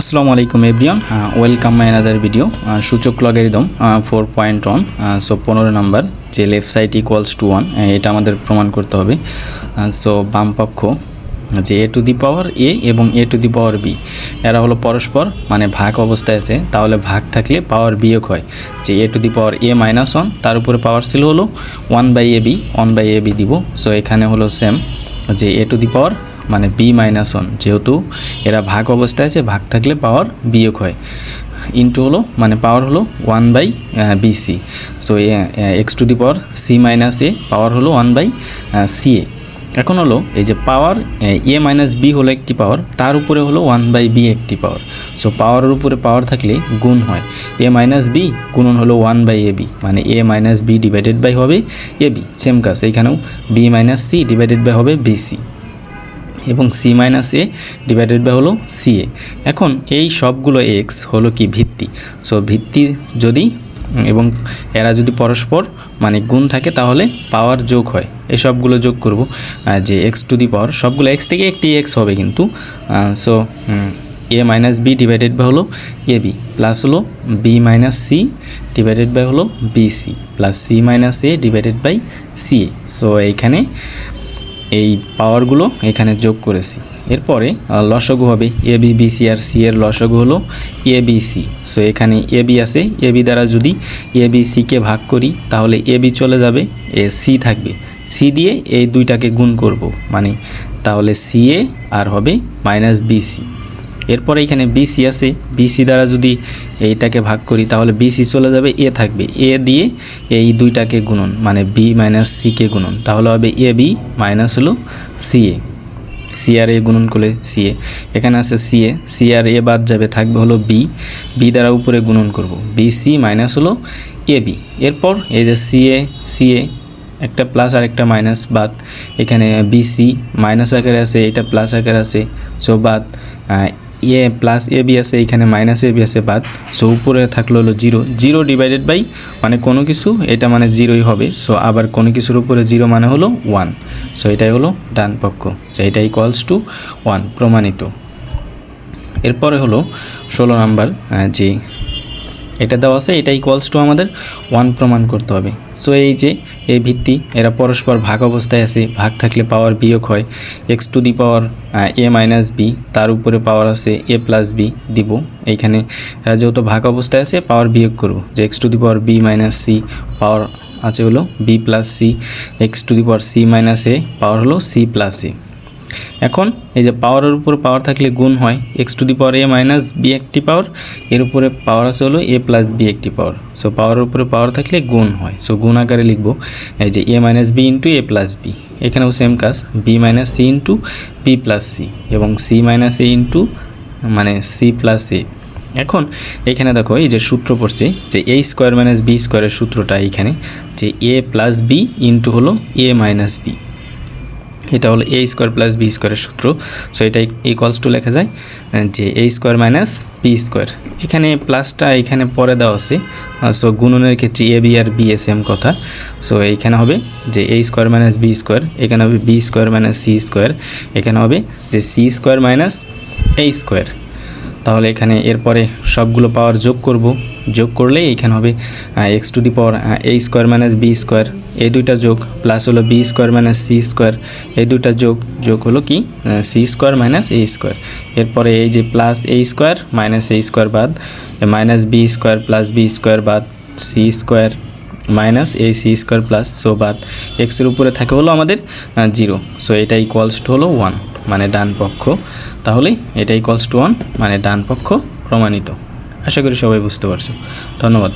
আসসালামু আলাইকুম everyone. Welcome my another video সূচক logarithm four point one so পনেরো নাম্বার যে left side equals to one এটা আমাদের প্রমাণ করতে হবে। সো বামপক্ষ যে এ টু দি পাওয়ার এ এবং এ টু দি পাওয়ার বি এরা হলো পরস্পর মানে ভাগ অবস্থায় আছে, তাহলে ভাগ থাকলে পাওয়ার বিয়োগ হয়। যে a to the power a minus one তার উপরে পাওয়ার ছিল হলো one by a b one by a b দিব সো এখানে হলো সেম যে এ টু দি পাওয়ার মানে বি মাইনাস ওয়ান যেহেতু এরা ভাগ অবস্থায় আছে, ভাগ থাকলে পাওয়ার বিয়োগ হয়। ইন্টু হলো মানে পাওয়ার হলো one by b c so x to the power c minus a power হলো ওয়ান বাই সি এ এখন হলো, এই যে পাওয়ার এ মাইনাস বি হলো একটি পাওয়ার তার উপরে হলো ওয়ান বাই বি একটি পাওয়ার সো পাওয়ারের উপরে পাওয়ার থাকলে গুণ হয়। এ মাইনাস বি গুণন হলো ওয়ান বাই এ বি মানে a minus b divided by হবে এ বি সেম কাজ। এইখানেও b minus c divided by হবে বিসি এবং c minus a divided by হলো সি এ এখন এই সবগুলো এক্স হলো কি ভিত্তি? সো ভিত্তি যদি, এবং এরা যদি পরস্পর মানে গুণ থাকে, তাহলে পাওয়ার যোগ হয়। এই সবগুলো যোগ করব যে এক্স টু দি পাওয়ার সবগুলো এক্স থেকে একটি এক্স হবে কিন্তু। So a minus b divided by হলো এ বি প্লাস হলো b minus c divided by হলো b c plus c minus a divided by c a so এইখানে এই পাওয়ারগুলো এখানে যোগ করেছি। এরপরে লসগু হবে এ বি বি সি আর সি এর লসগু হলো এ বি সি সো এখানে এ বি আছে। এ বি দ্বারা যদি এ বি সিকে ভাগ করি, তাহলে এ বি চলে যাবে, এ সি থাকবে। সি দিয়ে এই দুইটাকে গুণ করব। মানে তাহলে সি এ আর হবে মাইনাস বি সি এরপরে এখানে বিসি আছে। বিসি দ্বারা যদি এইটাকে ভাগ করি, তাহলে বিসি চলে যাবে এ থাকবে। এ দিয়ে এই দুইটাকে গুণন মানে বি মাইনাস সিকে গুণন। তাহলে হবে এ বি মাইনাস হলো সি এ সি আর এ গুণন করলে সি এ এখানে আছে সি এ সি আর এ বাদ যাবে, থাকবে হলো বি বি দ্বারা উপরে গুণন করব। বি সি মাইনাস হলো এ বি এরপর এই যে সি এ সি এ একটা প্লাস আর একটা মাইনাস বাদ। এখানে বিসি মাইনাস আকারে আছে, এটা প্লাস আকারে আছে। সো বাদ এ প্লাস এ বি আছে এইখানে মাইনাস এ বি আছে বাদ সো উপরে থাকল হলো জিরো জিরো ডিভাইডেড বাই মানে কোনো কিছু, এটা মানে জিরোই হবে। সো আবার কোনো কিছুর উপরে জিরো মানে হলো ওয়ান সো এটাই হলো ডান পক্ষ। যে এটা ইকুয়ালস টু ওয়ান প্রমাণিত। এরপরে হলো ষোলো নাম্বার যে এটা দেওয়া আছে, এটা ইকুয়ালস টু আমাদের ওয়ান প্রমাণ করতে হবে। সো এই যে, এই ভিত্তি, এরা পরস্পর ভাগ অবস্থায় আছে, ভাগ থাকলে পাওয়ার বিয়োগ হয়। X to the power a minus b তার উপরে পাওয়ার আছে এ প্লাস বি দিব। এইখানে এরা যেহেতু ভাগ অবস্থায় আছে পাওয়ার বিয়োগ করব। যে x to the power b minus c power আছে হলো b plus c x to the power c minus a power হলো সি প্লাস এ এখন এই যে পাওয়ারের উপর পাওয়ার থাকলে গুণ হয় x to the power a minus b একটি পাওয়ার এর উপরে পাওয়ার আছে হলো এ প্লাস বি একটি পাওয়ার সো পাওয়ারের উপরে পাওয়ার থাকলে গুণ হয়। সো গুণ আকারে লিখব, এই যে a minus b into a plus b এখানেও সেম কাজ b minus c into b plus c এবং সি মাইনাস এ ইন্টু মানে সি প্লাস এ এখন এখানে দেখো, এই যে সূত্র পড়ছে যে এ স্কোয়ার মাইনাস বি স্কোয়ারের সূত্রটা এইখানে, যে এ প্লাস বি ইন্টু হলো এ মাইনাস বি এটা হলো এ স্কোয়ার প্লাস বি স্কোয়ারের সূত্র। সো এটা ইকুয়ালস টু লেখা যায় যে a square minus b square এখানে প্লাসটা এখানে পরে দেওয়া আছে সো গুণনের ক্ষেত্রে এ বি আর বি এস এম কথা। সো এইখানে হবে যে a square minus b square এখানে হবে b square minus c square এখানে হবে যে c square minus a square তাহলে এখানে এরপরে সবগুলো পাওয়ার যোগ করব। যোগ করলে এখানে হবে x to the power a square minus b square এই দুইটা যোগ প্লাস হলো b square minus c square এই দুইটা যোগ যোগ হলো কি? C square minus a square এরপরে এই যে plus a square minus a square বাদ minus b square plus b square বাদ c square minus a c square plus so বাদ এক্সের উপরে থাকে হলো আমাদের জিরো সো এটা ইকুয়ালস টু হলো ওয়ান মানে ডান পক্ষ, তাহলে এটা ইকুয়ালস টু ওয়ান মানে ডান পক্ষ প্রমাণিত। আশা করি সবাই বুঝতে পারছ। ধন্যবাদ।